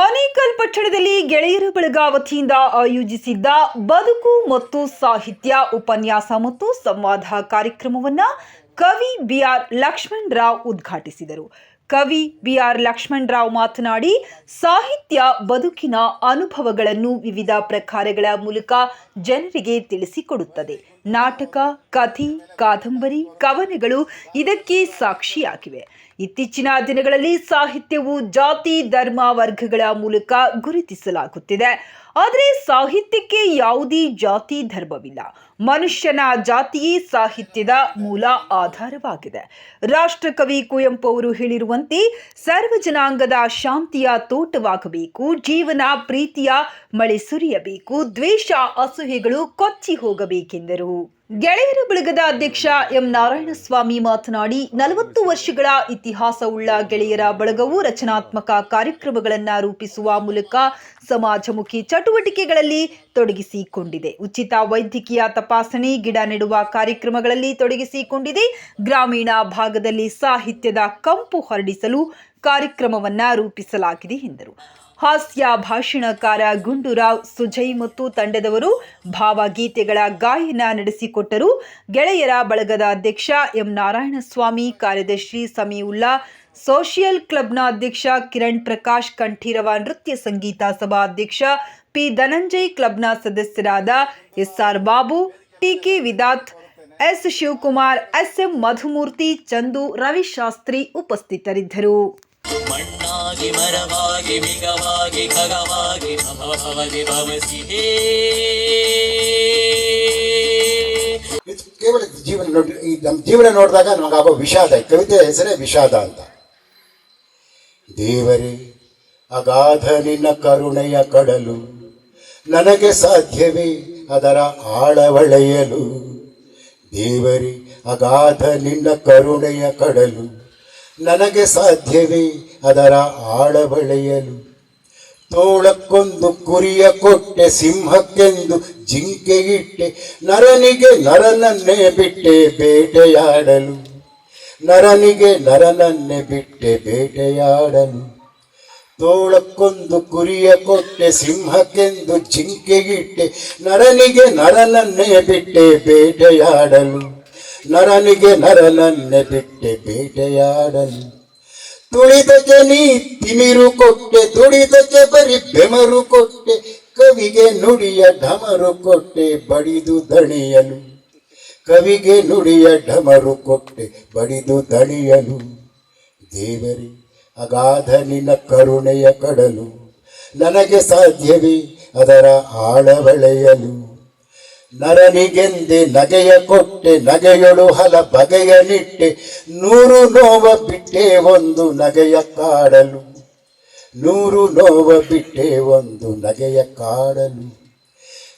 ಆನೇಕಲ್ ಪಟ್ಟಣದಲ್ಲಿ ಗೆಳೆಯರ ಬಳಗ ವತಿಯಿಂದ ಆಯೋಜಿಸಿದ್ದ ಬದುಕು ಮತ್ತು ಸಾಹಿತ್ಯ ಉಪನ್ಯಾಸ ಮತ್ತು ಸಂವಾದ ಕಾರ್ಯಕ್ರಮವನ್ನ ಕವಿ ಬಿ ಆರ್ ಲಕ್ಷ್ಮಣ್ ರಾವ್ ಉದ್ಘಾಟಿಸಿದರು. ಕವಿ ಬಿ ಆರ್ ಲಕ್ಷ್ಮಣ್ ರಾವ್ ಮಾತನಾಡಿ, ಸಾಹಿತ್ಯ ಬದುಕಿನ ಅನುಭವಗಳನ್ನು ವಿವಿಧ ಪ್ರಕಾರಗಳ ಮೂಲಕ ಜನರಿಗೆ ತಿಳಿಸಿಕೊಡುತ್ತದೆ. ನಾಟಕ, ಕಥೆ, ಕಾದಂಬರಿ, ಕವನಗಳು ಇದಕ್ಕೆ ಸಾಕ್ಷಿಯಾಗಿವೆ. ಇತ್ತೀಚಿನ ದಿನಗಳಲ್ಲಿ ಸಾಹಿತ್ಯವು ಜಾತಿ ಧರ್ಮ ವರ್ಗಗಳ ಮೂಲಕ ಗುರುತಿಸಲಾಗುತ್ತಿದೆ. ಆದರೆ ಸಾಹಿತ್ಯಕ್ಕೆ ಯಾವುದೇ ಜಾತಿ ಧರ್ಮವಿಲ್ಲ. ಮನುಷ್ಯನ ಜಾತಿಯೇ ಸಾಹಿತ್ಯದ ಮೂಲ ಆಧಾರವಾಗಿದೆ. ರಾಷ್ಟ್ರಕವಿ ಕುವೆಂಪು ಅವರು ಹೇಳಿರುವಂತೆ ಸರ್ವಜನಾಂಗದ ಶಾಂತಿಯ ತೋಟವಾಗಬೇಕು, ಜೀವನ ಪ್ರೀತಿಯ ಮಳೆ ಸುರಿಯಬೇಕು, ದ್ವೇಷ ಅಸೂಹೆಗಳು ಕೊಚ್ಚಿ ಹೋಗಬೇಕೆಂದರು. ಗೆಳೆಯರ ಬಳಗದ ಅಧ್ಯಕ್ಷ ಎಂ ನಾರಾಯಣಸ್ವಾಮಿ ಮಾತನಾಡಿ, ನಲವತ್ತು ವರ್ಷಗಳ ಇತಿಹಾಸವುಳ್ಳ ಗೆಳೆಯರ ಬಳಗವು ರಚನಾತ್ಮಕ ಕಾರ್ಯಕ್ರಮಗಳನ್ನು ರೂಪಿಸುವ ಮೂಲಕ ಸಮಾಜಮುಖಿ ಚಟುವಟಿಕೆಗಳಲ್ಲಿ ತೊಡಗಿಸಿಕೊಂಡಿದೆ. ಉಚಿತ ವೈದ್ಯಕೀಯ ತಪಾಸಣೆ, ಗಿಡ ನೆಡುವ ಕಾರ್ಯಕ್ರಮಗಳಲ್ಲಿ ತೊಡಗಿಸಿಕೊಂಡಿದೆ. ಗ್ರಾಮೀಣ ಭಾಗದಲ್ಲಿ ಸಾಹಿತ್ಯದ ಕಂಪು ಹರಡಿಸಲು ಕಾರ್ಯಕ್ರಮವನ್ನು ರೂಪಿಸಲಾಗಿದೆ ಎಂದರು. ಹಾಸ್ಯ ಭಾಷಣಕಾರ ಗುಂಡೂರಾವ್ ಸುಜಯ್ ಮತ್ತು ತಂಡದವರು ಭಾವಗೀತೆಗಳ ಗಾಯನ ನಡೆಸಿಕೊಟ್ಟರು. ಗೆಳೆಯರ ಬಳಗದ ಅಧ್ಯಕ್ಷ ಎಂ ನಾರಾಯಣಸ್ವಾಮಿ, ಕಾರ್ಯದರ್ಶಿ ಸಮೀವುಲ್ಲಾ, ಸೋಷಿಯಲ್ ಕ್ಲಬ್ನ ಅಧ್ಯಕ್ಷ ಕಿರಣ್ ಪ್ರಕಾಶ್, ಕಂಠೀರವ ನೃತ್ಯ ಸಂಗೀತ ಸಭಾ ಅಧ್ಯಕ್ಷ ಪಿ ಧನಂಜಯ್, ಕ್ಲಬ್ನ ಸದಸ್ಯರಾದ S R Babu, T K Vidath, S Shivakumar, S M Madhumurthy, Chandu Ravishastri ಉಪಸ್ಥಿತರಿದ್ದರು. ಮಣ್ಣಾಗಿ, ಮರವಾಗಿ, ಮಿಗವಾಗಿ, ಖಗವಾಗಿ ಭವಭವದಿ ಭವಸಿ ಕೇವಲ ಜೀವನ ನೋಡಿ, ಈ ನಮ್ಮ ಜೀವನ ನೋಡಿದಾಗ ನಮಗಾಗೋ ವಿಷಾದ ಕವಿತೆಯ ಹೆಸರೇ ವಿಷಾದ ಅಂತ. ದೇವರೇ, ಅಗಾಧ ನಿನ್ನ ಕರುಣೆಯ ಕಡಲು ನನಗೆ ಸಾಧ್ಯವೇ ಅದರ ಆಳವಳೆಯಲು. ದೇವರೇ, ಅಗಾಧ ನಿನ್ನ ಕರುಣೆಯ ಕಡಲು ನನಗೆ ಸಾಧ್ಯವೇ ಅದರ ಆಳಬಳೆಯಲು ತೋಳಕ್ಕೊಂದು ಕುರಿಯ ಕೊಟ್ಟೆ, ಸಿಂಹಕ್ಕೆಂದು ಜಿಂಕೆ ಇಟ್ಟೆ, ನರನಿಗೆ ನರನನ್ನೇ ಬಿಟ್ಟೆ ಬೇಟೆಯಾಡಲು. ನರನಿಗೆ ನರನನ್ನೇ ಬಿಟ್ಟೆ ಬೇಟೆಯಾಡಲು. ತೋಳಕ್ಕೊಂದು ಕುರಿಯ ಕೊಟ್ಟೆ, ಸಿಂಹಕ್ಕೆಂದು ಜಿಂಕೆಗಿಟ್ಟೆ ನರನಿಗೆ ನರನನ್ನೇ ಬಿಟ್ಟೆ ಬೇಟೆಯಾಡಲು. ನರನಿಗೆ ನರನನ್ನೆ ಬಿಟ್ಟೆ ಬೇಟೆಯಾಡಲು. ತುಳಿದಕ್ಕೆ ನೀ ತಿಮಿರು ಕೊಟ್ಟೆ, ತುಳಿದಕ್ಕೆ ಬರಿ ಬೆಮರು ಕೊಟ್ಟೆ, ಕವಿಗೆ ನುಡಿಯ ಢಮರು ಕೊಟ್ಟೆ, ಬಡಿದು ದಣಿಯಲು. ಕವಿಗೆ ನುಡಿಯ ಢಮರು ಕೊಟ್ಟೆ, ಬಡಿದು ದಣಿಯಲು. ದೇವರಿ ಅಗಾಧನಿನ ಕರುಣೆಯ ಕಡಲು. ನನಗೆ ಸಾಧ್ಯವೇ ಅದರ ಆಳವಳೆಯಲು ನರನಿಗೆಂದೆ ನಗೆಯ ಕೊಟ್ಟೆ, ನಗೆಯೊಳು ಹಲ ಬಗೆಯ ನಿಟ್ಟೆ, ನೂರು ನೋವ ಬಿಟ್ಟೆ ಒಂದು ನಗೆಯ ಕಾಡಲು. ನೂರು ನೋವ ಬಿಟ್ಟೆ ಒಂದು ನಗೆಯ ಕಾಡಲು.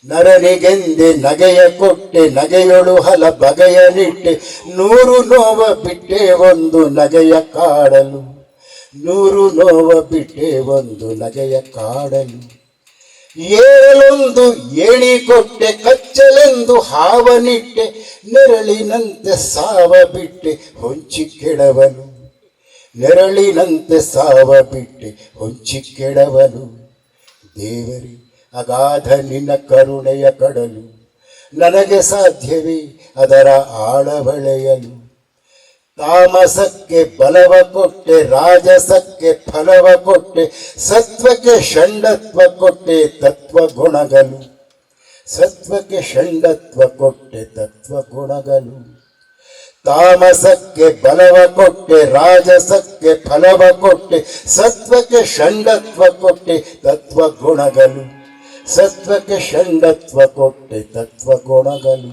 ನರನಿಗೆಂದೆ ನಗೆಯ ಕೊಟ್ಟೆ, ನಗೆಯೊಳು ಹಲ ಬಗೆಯ ನಿಟ್ಟೆ, ನೂರು ನೋವ ಬಿಟ್ಟೆ ಒಂದು ನಗೆಯ ಕಾಡಲು. ನೂರು ನೋವ ಬಿಟ್ಟೆ ಒಂದು ನಗೆಯ ಕಾಡಲು. ಏಳೊಂದು ಏಣಿ ಕೊಟ್ಟೆ ಕಚ್ಚಲೆಂದು ಹಾವನಿಟ್ಟೆ, ನೆರಳಿನಂತೆ ಸಾವ ಬಿಟ್ಟೆ ಹೊಂಚಿ ಕೆಡವನು. ನೆರಳಿನಂತೆ ಸಾವ ಬಿಟ್ಟೆ ಹೊಂಚಿ ಕೆಡವನು. ದೇವರಿ, ಅಗಾಧ ನಿನ್ನ ಕರುಣೆಯ ಕಡಲು. ನನಗೆ ಸಾಧ್ಯವೇ ಅದರ ಆಳವಳೆಯಲು ತಾಮಸಕ್ಕೆ ಬಲವ ಕೊಟ್ಟೆ, ರಾಜಸಕ್ಕೆ ಫಲವ ಕೊಟ್ಟೆ, ಸತ್ವಕ್ಕೆ ಷಂಡತ್ವ ಕೊಟ್ಟೆ ತತ್ವ ಗುಣಗಲು ಸತ್ವಕ್ಕೆ ಷಂಡತ್ವ ಕೊಟ್ಟೆ ತತ್ವ ಗುಣಗಳು ತಾಮಸಕ್ಕೆ ಬಲವ ಕೊಟ್ಟೆ, ರಾಜಸಕ್ಕೆ ಫಲವ ಕೊಟ್ಟೆ, ಸತ್ವಕ್ಕೆ ಷಂಡತ್ವ ಕೊಟ್ಟೆ ತತ್ವ ಗುಣಗಳು ಸತ್ವಕ್ಕೆ ಷಂಡತ್ವ ಕೊಟ್ಟೆ ತತ್ವ ಗುಣಗಳು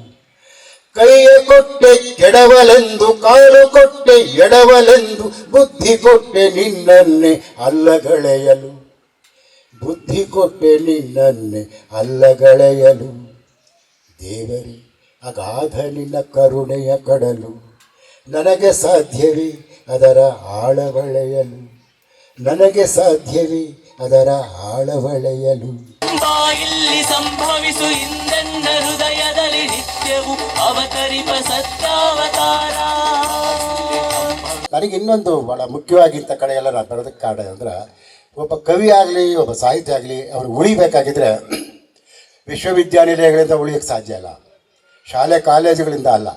ಕೈಯ ಕೊಟ್ಟೆ ಕೆಡವಲೆಂದು, ಕಾಲು ಕೊಟ್ಟೆ ಎಡವಲೆಂದು, ಬುದ್ಧಿ ಕೊಟ್ಟೆ ನಿನ್ನನ್ನೇ ಅಲ್ಲಗಳೆಯಲು. ಬುದ್ಧಿ ಕೊಟ್ಟೆ ನಿನ್ನನ್ನೇ ಅಲ್ಲಗಳೆಯಲು. ದೇವರಿ ಅಗಾಧ ನಿನ್ನ ಕರುಣೆಯ ಕಡಲು. ನನಗೆ ಸಾಧ್ಯವೇ ಅದರ ಆಳವಳೆಯಲು. ನನಗೆ ಸಾಧ್ಯವೇ ಅದರ ಆಳವಳೆಯಲು. ಇಲ್ಲಿ ಸಂಭವಿಸು ಇಂದೆನ್ನ ಹೃದಯದಲ್ಲಿ ನಿತ್ಯವು ಅವತರಿಪ ಸತ್ಯಾವತಾರ. ನನಗೆ ಇನ್ನೊಂದು ಬಹಳ ಮುಖ್ಯವಾಗಿದ್ದ ಕಡೆ ಎಲ್ಲ ನಾನು ಬರೋದಕ್ಕೆ ಕಾರಣ ಅಂದ್ರೆ ಒಬ್ಬ ಕವಿ ಆಗಲಿ, ಒಬ್ಬ ಸಾಹಿತ್ಯ ಆಗಲಿ, ಅವರು ಉಳಿಬೇಕಾಗಿದ್ರೆ ವಿಶ್ವವಿದ್ಯಾನಿಲಯಗಳಿಂದ ಉಳಿಯೋಕ್ಕೆ ಸಾಧ್ಯ ಇಲ್ಲ. ಶಾಲೆ, ಕಾಲೇಜುಗಳಿಂದ ಅಲ್ಲ,